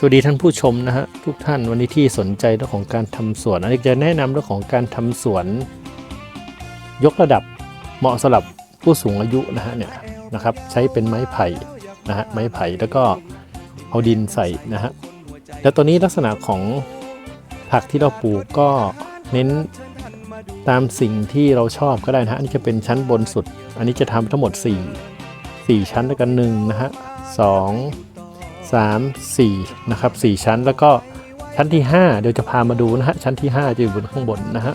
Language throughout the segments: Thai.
สวัสดีท่านผู้ชมนะฮะทุกท่านวันนี้ที่สนใจเรื่องของการทำสวนอันนี้จะแนะนำเรื่องของการทำสวน ยกระดับเหมาะสำหรับผู้สูงอายุนะฮะเนี่ยนะครับใช้เป็นไม้ไผ่นะฮะไม้ไผ่แล้วก็เอาดินใส่นะฮะแล้วตัวนี้ลักษณะของผักที่เราปลูกก็เน้นตามสิ่งที่เราชอบก็ได้นะฮะอันนี้จะเป็นชั้นบนสุด อันนี้จะทำทั้งหมด 4 4 ชั้นด้วยกันหนึ่งนะฮะส องสามสี่นะครับสี่ชั้นแล้วก็ชั้นที่ 5 เดี๋ยวจะพามาดูนะฮะชั้นที่ 5 จะอยู่บนข้างบนนะฮะ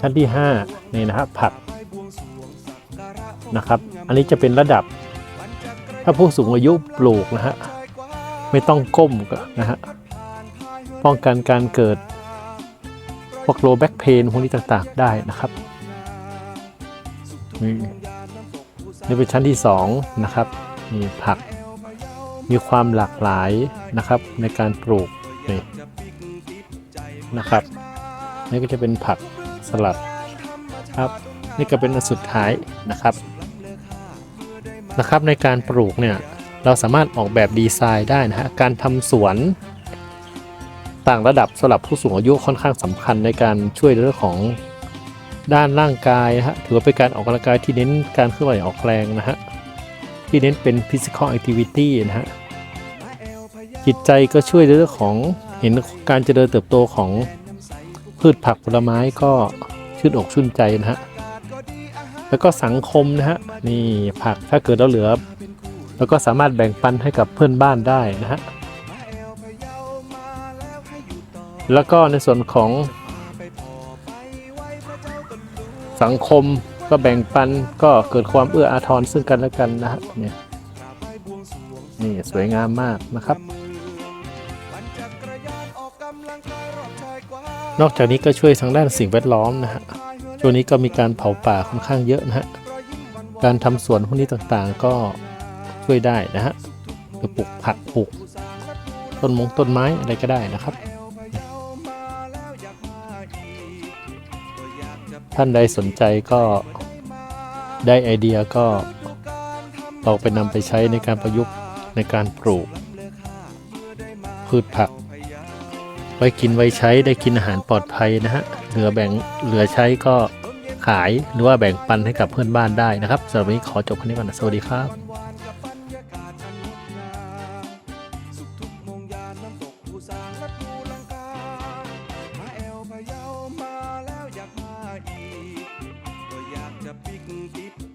ชั้นที่ 5 นี่นะฮะผักนะครับ อันนี้จะเป็นระดับ ถ้าผู้สูงอายุปลูกนะฮะไม่ต้องก้มก็นะฮะป้องกันการเกิดพวกโลแบ็กเพนพวกนี้ต่างๆได้นะครับนี่นี่เป็นชั้นที่ 2 นะครับมีผัก มีความหลากหลายนะครับในการปลูกนี่นะครับนี่ก็จะเป็นผักสลัดครับ นี่ก็เป็นอันสุดท้ายนะครับนะครับ ในการปลูกเนี่ยเราสามารถออกแบบดีไซน์ได้นะฮะการทำสวนต่างระดับสำหรับผู้สูงอายุค่อนข้างสำคัญในการช่วยเรื่องของด้านร่างกายนะฮะถือว่าเป็นการออกกำลังกายที่เน้นการเคลื่อนไหวออกแรงนะฮะ ที่เน้นเป็น physical activity นะฮะจิตใจก็ช่วยในเรื่องของเห็นการเจริญเติบโตของพืชผักผลไม้ก็ชื่นอกชื่นใจนะฮะแล้วก็สังคมนะฮะนี่ผักถ้าเกิดเราเหลือเราก็สามารถแบ่งปันให้กับเพื่อนบ้านได้นะฮะแล้วก็ในส่วนของสังคม ก็แบ่งปันก็เกิดความเอื้ออาทรซึ่งกันและกันนะฮะเนี่ยนี่สวยงามมากนะครับ นอกจากนี้ก็ช่วยทางด้านสิ่งแวดล้อมนะฮะช่วงนี้ก็มีการเผาป่าค่อนข้างเยอะนะฮะการทำสวนพวกนี้ต่างๆก็ช่วยได้นะฮะหรือปลูกผักปลูกต้นมงต้นไม้อะไรก็ได้นะครับ ท่านใดสนใจก็ ได้ไอเดียก็เอาไปนำไปใช้ในการประยุกต์ในการปลูก พืชผัก ไว้กินไว้ใช้ได้กินอาหารปลอดภัยนะฮะเหลือแบ่งเหลือใช้ก็ขายหรือว่าแบ่งปันให้กับเพื่อนบ้านได้นะครับสำหรับวันนี้ขอจบแค่นี้ก่อนนะสวัสดีครับ อย